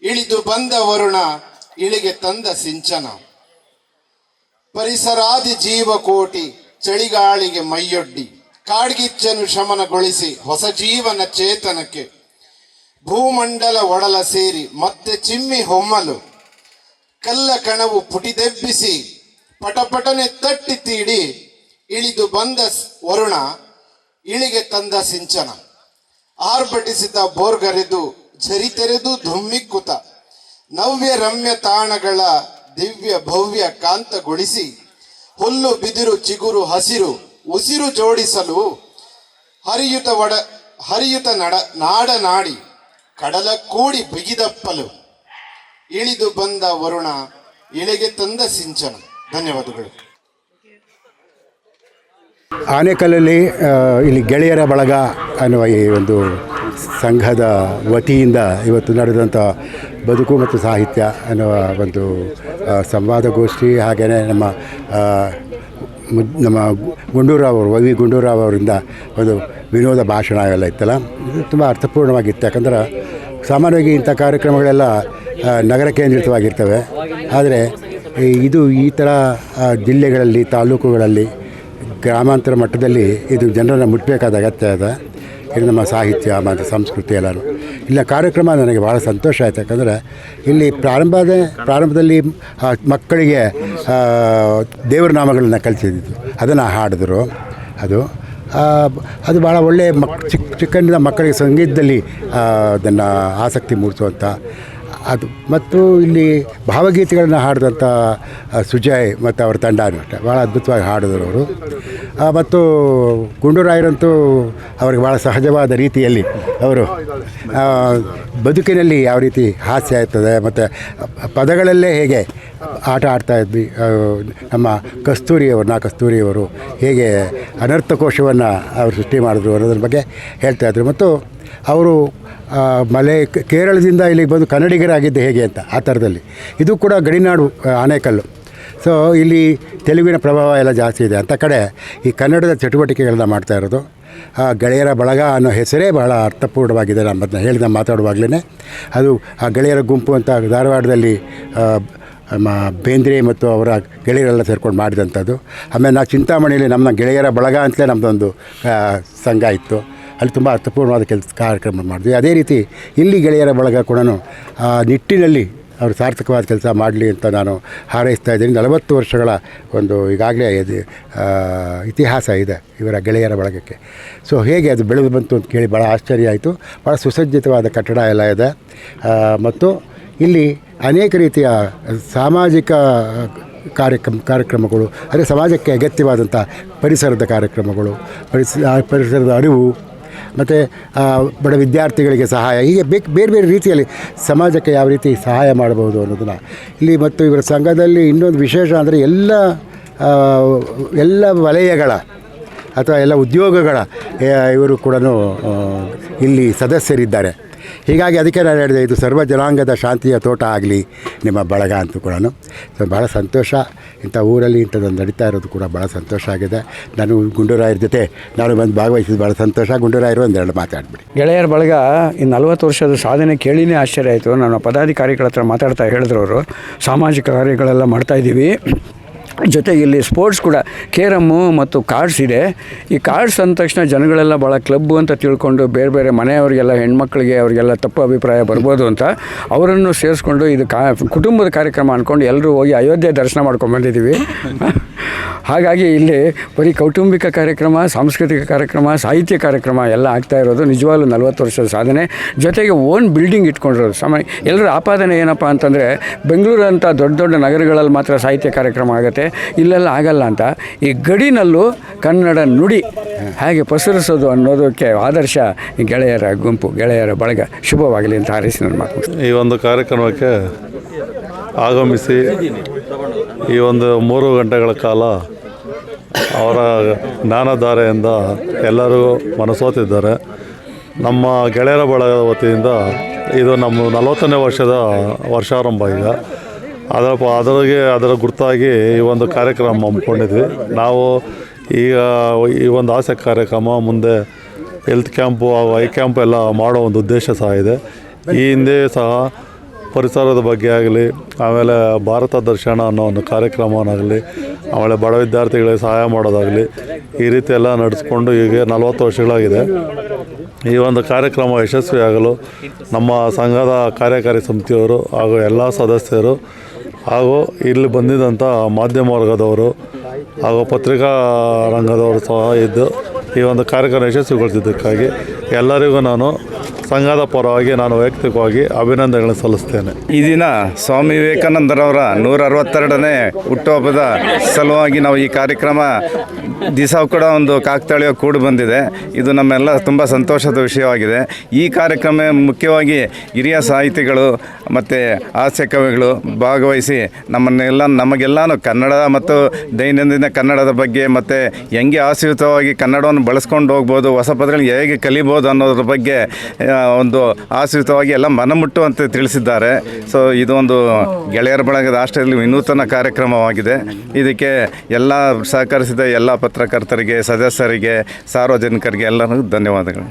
ಇಳಿದು ಬಂದ ವರುಣ ಇಳಿಗೆ ತಂದ ಸಿಂಚನ. ಪರಿಸರಾದಿ ಜೀವಕೋಟಿ ಚಳಿಗಾಳಿಗೆ ಮೈಯೊಡ್ಡಿ, ಕಾಡ್ಗಿಚ್ಚನ್ನು ಶಮನಗೊಳಿಸಿ ಹೊಸ ಜೀವನ ಚೇತನಕ್ಕೆ, ಭೂಮಂಡಲ ಒಡಲ ಸೇರಿ ಮತ್ತೆ ಚಿಮ್ಮಿ ಹೊಮ್ಮಲು ಕಲ್ಲ ಕಣವು ಪುಟಿದೆಬ್ಬಿಸಿ ಪಟಪಟನೆ ತಟ್ಟಿ ತೀಡಿ, ಇಳಿದು ಬಂದ ವರುಣ ಇಳಿಗೆ ತಂದ ಸಿಂಚನ. ಆರ್ಭಟಿಸಿದ ಬೋರ್ಗರೆದು, ಝರಿತೆರೆದು ಧುಮ್ಮಿಕ್ಕುತ. ನವ್ಯ ರಮ್ಯ ತಾಣಗಳ ದಿವ್ಯ ಭವ್ಯ ಕಾಂತಗೊಳಿಸಿ, ಹುಲ್ಲು ಬಿದಿರು ಚಿಗುರು ಹಸಿರು ಉಸಿರು ಜೋಡಿಸಲು ಹರಿಯುತ ಒಡ ಹರಿಯುತ ನಡ, ನಾಡ ನಾಡಿ, ಕಡಲ ಕೂಡಿ ಬಿಗಿದಪ್ಪಲು. ಇಳಿದು ಬಂದ ವರುಣ ಇಳೆಗೆ ತಂದ ಸಿಂಚನ. ಧನ್ಯವಾದಗಳು. ಆನೇಕಲ್ಲಲ್ಲಿ ಇಲ್ಲಿ ಗೆಳೆಯರ ಬಳಗ ಅನ್ನುವ ಈ ಒಂದು ಸಂಘದ ವತಿಯಿಂದ ಇವತ್ತು ನಡೆದಂಥ ಬದುಕು ಮತ್ತು ಸಾಹಿತ್ಯ ಅನ್ನುವ ಒಂದು ಸಂವಾದಗೋಷ್ಠಿ ಹಾಗೆಯೇ ನಮ್ಮ ನಮ್ಮ ಗುಂಡೂರಾವ್ ಅವರು, ವೈ ವಿ ಗುಂಡೂರಾವ್ ಅವರಿಂದ ಒಂದು ವಿನೋದ ಭಾಷಣ ಎಲ್ಲ ಇತ್ತಲ್ಲ. ಇದು ತುಂಬ ಅರ್ಥಪೂರ್ಣವಾಗಿತ್ತು. ಯಾಕಂದ್ರೆ ಸಾಮಾನ್ಯವಾಗಿ ಇಂಥ ಕಾರ್ಯಕ್ರಮಗಳೆಲ್ಲ ನಗರ ಕೇಂದ್ರಿತವಾಗಿರ್ತವೆ. ಆದರೆ ಇದು ಈ ಥರ ಜಿಲ್ಲೆಗಳಲ್ಲಿ, ತಾಲೂಕುಗಳಲ್ಲಿ, ಗ್ರಾಮಾಂತರ ಮಟ್ಟದಲ್ಲಿ ಇದು ಜನರನ್ನು ಮುಟ್ಟಬೇಕಾದ ಅಗತ್ಯ ಇದೆ ಇದು ನಮ್ಮ ಸಾಹಿತ್ಯ ಮತ್ತು ಸಂಸ್ಕೃತಿ ಎಲ್ಲನೂ ಇಲ್ಲ ಕಾರ್ಯಕ್ರಮ ನನಗೆ ಭಾಳ ಸಂತೋಷ ಆಯಿತು. ಯಾಕಂದರೆ, ಇಲ್ಲಿ ಪ್ರಾರಂಭದ, ಪ್ರಾರಂಭದಲ್ಲಿ ಮಕ್ಕಳಿಗೆ ದೇವರ ನಾಮಗಳನ್ನು ಕಲಿಸಿದ್ದು. ಅದನ್ನು ಹಾಡಿದ್ರು. ಅದು ಅದು ಭಾಳ ಒಳ್ಳೆಯ ಮಕ್ ಚಿಕ್ಕ ಚಿಕ್ಕಂದಿನ ಮಕ್ಕಳಿಗೆ ಸಂಗೀತದಲ್ಲಿ ಅದನ್ನು ಆಸಕ್ತಿ ಮೂಡಿಸುವಂಥ ಅದು. ಮತ್ತು ಇಲ್ಲಿ ಭಾವಗೀತೆಗಳನ್ನು ಹಾಡಿದಂಥ ಸುಜಯ್ ಮತ್ತು ಅವರ ತಂಡ ಅಷ್ಟೇ. ಭಾಳ ಅದ್ಭುತವಾಗಿ ಹಾಡಿದ್ರು ಅವರು. ಮತ್ತು ಗುಂಡೂರಾಯರಂತೂ ಅವ್ರಿಗೆ ಭಾಳ ಸಹಜವಾದ ರೀತಿಯಲ್ಲಿ ಅವರು ಬದುಕಿನಲ್ಲಿ ಯಾವ ರೀತಿ ಹಾಸ್ಯ ಆಯ್ತದೆ ಮತ್ತು ಪದಗಳಲ್ಲೇ ಹೇಗೆ ಆಟ ಆಡ್ತಾ ಇದ್ವಿ ನಮ್ಮ ಕಸ್ತೂರಿಯವರು ನಾ ಕಸ್ತೂರಿಯವರು ಹೇಗೆ ಅನರ್ಥಕೋಶವನ್ನು ಅವರು ಸೃಷ್ಟಿ ಮಾಡಿದ್ರು ಅನ್ನೋದ್ರ ಬಗ್ಗೆ ಹೇಳ್ತಾ ಇದ್ರು. ಮತ್ತು ಅವರು ಮಲೆ ಕೇರಳದಿಂದ ಇಲ್ಲಿಗೆ ಬಂದು ಕನ್ನಡಿಗರಾಗಿದ್ದು ಹೇಗೆ ಅಂತ ಆ ಥರದಲ್ಲಿ. ಇದು ಕೂಡ ಗಡಿನಾಡು ಆನೆಕಲ್ಲು ಸೊ ಇಲ್ಲಿ ತೆಲುಗಿನ ಪ್ರಭಾವ ಎಲ್ಲ ಜಾಸ್ತಿ ಇದೆ. ಅಂಥ ಕಡೆ ಈ ಕನ್ನಡದ ಚಟುವಟಿಕೆಗಳನ್ನ ಮಾಡ್ತಾ ಇರೋದು. ಆ, ಗೆಳೆಯರ ಬಳಗ ಅನ್ನೋ ಹೆಸರೇ ಬಹಳ ಅರ್ಥಪೂರ್ಣವಾಗಿದೆ. ನಾನು ಅದನ್ನ ಹೇಳಿದ ಮಾತಾಡುವಾಗಲೇ ಅದು ಆ ಗೆಳೆಯರ ಗುಂಪು ಅಂತ ಧಾರವಾಡದಲ್ಲಿ ನಮ್ಮ ಬೇಂದ್ರೆ ಮತ್ತು ಅವರ ಗೆಳೆಯರೆಲ್ಲ ಸೇರ್ಕೊಂಡು ಮಾಡಿದಂಥದ್ದು. ಆಮೇಲೆ ನಾವು ಚಿಂತಾಮಣಿಯಲ್ಲಿ ನಮ್ಮ ಗೆಳೆಯರ ಬಳಗ ಅಂತಲೇ ನಮ್ಮದೊಂದು ಸಂಘ ಇತ್ತು. ಅಲ್ಲಿ ತುಂಬ ಅರ್ಥಪೂರ್ಣವಾದ ಕೆಲಸ, ಕಾರ್ಯಕ್ರಮ ಮಾಡಿದ್ವಿ. ಅದೇ ರೀತಿ ಇಲ್ಲಿ ಗೆಳೆಯರ ಬಳಗ ಕೂಡ ಆ ನಿಟ್ಟಿನಲ್ಲಿ ಅವರು ಸಾರ್ಥಕವಾದ ಕೆಲಸ ಮಾಡಲಿ ಅಂತ ನಾನು ಹಾರೈಸ್ತಾ ಇದ್ದೀನಿ. ನಲವತ್ತು ವರ್ಷಗಳ ಒಂದು ಈಗಾಗಲೇ ಇದು ಇತಿಹಾಸ ಇದೆ ಇವರ ಗೆಳೆಯರ ಬಳಗಕ್ಕೆ. ಸೊ ಹೇಗೆ ಅದು ಬೆಳೆದು ಬಂತು ಅಂತ ಕೇಳಿ ಭಾಳ ಆಶ್ಚರ್ಯ ಆಯಿತು. ಭಾಳ ಸುಸಜ್ಜಿತವಾದ ಕಟ್ಟಡ ಎಲ್ಲ ಇದೆ. ಮತ್ತು ಇಲ್ಲಿ ಅನೇಕ ರೀತಿಯ ಸಾಮಾಜಿಕ ಕಾರ್ಯಕ್ರಮ, ಕಾರ್ಯಕ್ರಮಗಳು ಅಂದರೆ ಸಮಾಜಕ್ಕೆ ಅಗತ್ಯವಾದಂಥ ಪರಿಸರದ ಕಾರ್ಯಕ್ರಮಗಳು ಪರಿಸರ ಪರಿಸರದ ಅರಿವು ಮತ್ತು ಬಡ ವಿದ್ಯಾರ್ಥಿಗಳಿಗೆ ಸಹಾಯ. ಹೀಗೆ ಬೇಕು, ಬೇರೆ ಬೇರೆ ರೀತಿಯಲ್ಲಿ ಸಮಾಜಕ್ಕೆ ಯಾವ ರೀತಿ ಸಹಾಯ ಮಾಡಬಹುದು ಅನ್ನೋದನ್ನು. ಇಲ್ಲಿ ಮತ್ತು ಇವರ ಸಂಘದಲ್ಲಿ ಇನ್ನೊಂದು ವಿಶೇಷ ಅಂದರೆ ಎಲ್ಲ ಎಲ್ಲ ವಲಯಗಳ ಅಥವಾ ಎಲ್ಲ ಉದ್ಯೋಗಗಳ ಇವರು ಕೂಡ ಇಲ್ಲಿ ಸದಸ್ಯರಿದ್ದಾರೆ. ಹೀಗಾಗಿ ಅದಕ್ಕೆ ನಾನು ಹೇಳಿದೆ, ಇದು ಸರ್ವ ಜನಾಂಗದ ಶಾಂತಿಯ ತೋಟ ಆಗಲಿ, ನಿಮ್ಮ ಬಳಗ ಅಂತ ಕೂಡ. ಸೊ ಭಾಳ ಸಂತೋಷ. ಇಂಥ ಊರಲ್ಲಿ ಇಂಥದ್ದೊಂದು ನಡೀತಾ ಇರೋದು ಕೂಡ ಭಾಳ ಸಂತೋಷ ಆಗಿದೆ. ನಾನು ಗುಂಡೂರಾಯರ ಜೊತೆ, ನಾನು ಬಂದು ಭಾಗವಹಿಸಿದ ಭಾಳ ಸಂತೋಷ. ಗುಂಡೂರಾಯರು ಒಂದೆರಡು ಮಾತಾಡ್ಬಿಡಿ. ಗೆಳೆಯರ ಬಳಗ, ಈ ನಲವತ್ತು ವರ್ಷದ ಸಾಧನೆ ಕೇಳಿನೇ ಆಶ್ಚರ್ಯ ಆಯಿತು. ನಾನು ಪದಾಧಿಕಾರಿಗಳ ಹತ್ರ ಮಾತಾಡ್ತಾ ಹೇಳಿದ್ರು ಅವರು. ಸಾಮಾಜಿಕ ಕಾರ್ಯಗಳೆಲ್ಲ ಮಾಡ್ತಾಯಿದ್ದೀವಿ ಜೊತೆಗೆ ಇಲ್ಲಿ ಸ್ಪೋರ್ಟ್ಸ್ ಕೂಡ ಕೇರಮ್ಮು ಮತ್ತು ಕಾರ್ಡ್ಸ್ ಇದೆ. ಈ ಕಾರ್ಡ್ಸ್ ಅಂದ ತಕ್ಷಣ ಜನಗಳೆಲ್ಲ ಭಾಳ ಕ್ಲಬ್ ಅಂತ ತಿಳ್ಕೊಂಡು ಬೇರೆ ಬೇರೆ ಮನೆಯವರಿಗೆಲ್ಲ ಹೆಣ್ಮಕ್ಳಿಗೆ ಅವರಿಗೆಲ್ಲ ತಪ್ಪು ಅಭಿಪ್ರಾಯ ಬರ್ಬೋದು ಅಂತ ಅವರನ್ನು ಸೇರಿಸ್ಕೊಂಡು ಇದು ಕಾ, ಕುಟುಂಬದ ಕಾರ್ಯಕ್ರಮ ಅಂದ್ಕೊಂಡು ಎಲ್ಲರೂ ಹೋಗಿ ಅಯೋಧ್ಯೆ ದರ್ಶನ ಮಾಡ್ಕೊಂಡು ಬಂದಿದ್ದೀವಿ. ಹಾಗಾಗಿ ಇಲ್ಲಿ ಬರೀ ಕೌಟುಂಬಿಕ ಕಾರ್ಯಕ್ರಮ, ಸಾಂಸ್ಕೃತಿಕ ಕಾರ್ಯಕ್ರಮ, ಸಾಹಿತ್ಯ ಕಾರ್ಯಕ್ರಮ ಎಲ್ಲ ಆಗ್ತಾ ಇರೋದು ನಿಜವಾಗ್ಲೂ ನಲವತ್ತು ವರ್ಷದ ಸಾಧನೆ. ಜೊತೆಗೆ ಓನ್ ಬಿಲ್ಡಿಂಗ್ ಇಟ್ಕೊಂಡಿರೋದು. ಸಮಯ ಎಲ್ಲರ ಆಪಾದನೆ ಏನಪ್ಪ ಅಂತಂದರೆ ಬೆಂಗಳೂರು ಅಂತ ದೊಡ್ಡ ದೊಡ್ಡ ನಗರಗಳಲ್ಲಿ ಮಾತ್ರ ಸಾಹಿತ್ಯ ಕಾರ್ಯಕ್ರಮ ಆಗುತ್ತೆ. ಇಲ್ಲೆಲ್ಲ ಆಗಲ್ಲ ಅಂತ. ಈ ಗಡಿನಲ್ಲೂ ಕನ್ನಡ ನುಡಿ ಹಾಗೆ ಪಸರಿಸೋದು ಅನ್ನೋದಕ್ಕೆ ಆದರ್ಶ ಗೆಳೆಯರ ಗುಂಪು, ಗೆಳೆಯರ ಬಳಗ ಶುಭವಾಗಲಿ ಅಂತ ಹಾರೈಸಿ ನನ್ನ ಮಾತು ಈ ಒಂದು ಕಾರ್ಯಕ್ರಮಕ್ಕೆ ಆಗಮಿಸಿ ಈ ಒಂದು ಮೂರು ಗಂಟೆಗಳ ಕಾಲ ಅವರ ಜ್ಞಾನಧಾರೆಯಿಂದ ಎಲ್ಲರೂ ಮನಸೋತಿದ್ದಾರೆ. ನಮ್ಮ ಗೆಳೆಯರ ಬಳಗದ ವತಿಯಿಂದ ಇದು ನಮ್ಮ ನಲವತ್ತನೇ ವರ್ಷದ ವರ್ಷಾರಂಭ ಈಗ. ಅದರ ಅದರಿಗೆ, ಅದರ ಗುರುತಾಗಿ ಈ ಒಂದು ಕಾರ್ಯಕ್ರಮ ಹಮ್ಮಿಕೊಂಡಿದ್ವಿ. ನಾವು ಈಗ ಈ ಒಂದು ಆಸೆ ಕಾರ್ಯಕ್ರಮ ಮುಂದೆ ಹೆಲ್ತ್ ಕ್ಯಾಂಪು ಹಾಗೂ ಐ ಕ್ಯಾಂಪ್ ಎಲ್ಲ ಮಾಡೋ ಒಂದು ಉದ್ದೇಶ ಸಹ ಇದೆ. ಈ ಹಿಂದೆ ಸಹ ಪರಿಸರದ ಬಗ್ಗೆ ಆಗಲಿ, ಆಮೇಲೆ ಭಾರತ ದರ್ಶನ ಅನ್ನೋ ಒಂದು ಕಾರ್ಯಕ್ರಮವನ್ನಾಗಲಿ, ಆಮೇಲೆ ಬಡ ವಿದ್ಯಾರ್ಥಿಗಳಿಗೆ ಸಹಾಯ ಮಾಡೋದಾಗಲಿ, ಈ ರೀತಿ ಎಲ್ಲ ನಡೆಸ್ಕೊಂಡು ಈಗ ನಲವತ್ತು ವರ್ಷಗಳಾಗಿದೆ. ಈ ಒಂದು ಕಾರ್ಯಕ್ರಮ ಯಶಸ್ವಿಯಾಗಲು ನಮ್ಮ ಸಂಘದ ಕಾರ್ಯಕಾರಿ ಸಮಿತಿಯವರು ಹಾಗೂ ಎಲ್ಲ ಸದಸ್ಯರು ಹಾಗೂ ಇಲ್ಲಿ ಬಂದಿದ್ದಂಥ ಮಾಧ್ಯಮ ವರ್ಗದವರು ಹಾಗೂ ಪತ್ರಿಕಾ ರಂಗದವರು ಸಹ ಇದ್ದು ಈ ಒಂದು ಕಾರ್ಯಕ್ರಮ ಯಶಸ್ವಿಗೊಳಿಸಿದ್ದಕ್ಕಾಗಿ ಎಲ್ಲರಿಗೂ ನಾನು ಸಂಘದ ಪರವಾಗಿ ನಾನು ವೈಯಕ್ತಿಕವಾಗಿ ಅಭಿನಂದನೆಗಳನ್ನು ಸಲ್ಲಿಸ್ತೇನೆ. ಈ ದಿನ ಸ್ವಾಮಿ ವಿವೇಕಾನಂದರವರ ನೂರ ಅರವತ್ತೆರಡನೇ ಹುಟ್ಟುಹಬ್ಬದ ಸಲುವಾಗಿ ನಾವು ಈ ಕಾರ್ಯಕ್ರಮ ದಿವಸ ಕೂಡ ಒಂದು ಕಾಕ್ತಾಳೀಯ ಕೂಡು ಬಂದಿದೆ. ಇದು ನಮ್ಮೆಲ್ಲ ತುಂಬ ಸಂತೋಷದ ವಿಷಯವಾಗಿದೆ. ಈ ಕಾರ್ಯಕ್ರಮ ಮುಖ್ಯವಾಗಿ ಹಿರಿಯ ಸಾಹಿತಿಗಳು ಮತ್ತು ಹಾಸ್ಯ ಕವಿಗಳು ಭಾಗವಹಿಸಿ ನಮ್ಮನ್ನೆಲ್ಲ ನಮಗೆಲ್ಲಾನು ಕನ್ನಡ ಮತ್ತು ದೈನಂದಿನ ಕನ್ನಡದ ಬಗ್ಗೆ ಮತ್ತು ಹೆಂಗೆ ಆಸೀಯುತವಾಗಿ ಕನ್ನಡವನ್ನು ಬಳಸ್ಕೊಂಡು ಹೋಗ್ಬೋದು, ಹೊಸ ಪದಗಳನ್ನ ಹೇಗೆ ಕಲಿಬೋದು ಅನ್ನೋದ್ರ ಬಗ್ಗೆ ಒಂದು ಆಶ್ರಿತವಾಗಿ ಎಲ್ಲ ಮನಮುಟ್ಟುವಂತೆ ತಿಳಿಸಿದ್ದಾರೆ. ಸೊ ಇದು ಒಂದು ಗೆಳೆಯರ ಬಳಗದ ಆಶ್ರಯದಲ್ಲಿ ವಿನೂತನ ಕಾರ್ಯಕ್ರಮವಾಗಿದೆ. ಇದಕ್ಕೆ ಎಲ್ಲ ಸಹಕರಿಸಿದ ಎಲ್ಲ ಪತ್ರಕರ್ತರಿಗೆ ಸದಸ್ಯರಿಗೆ ಸಾರ್ವಜನಿಕರಿಗೆ ಎಲ್ಲರಿಗೂ ಧನ್ಯವಾದಗಳು.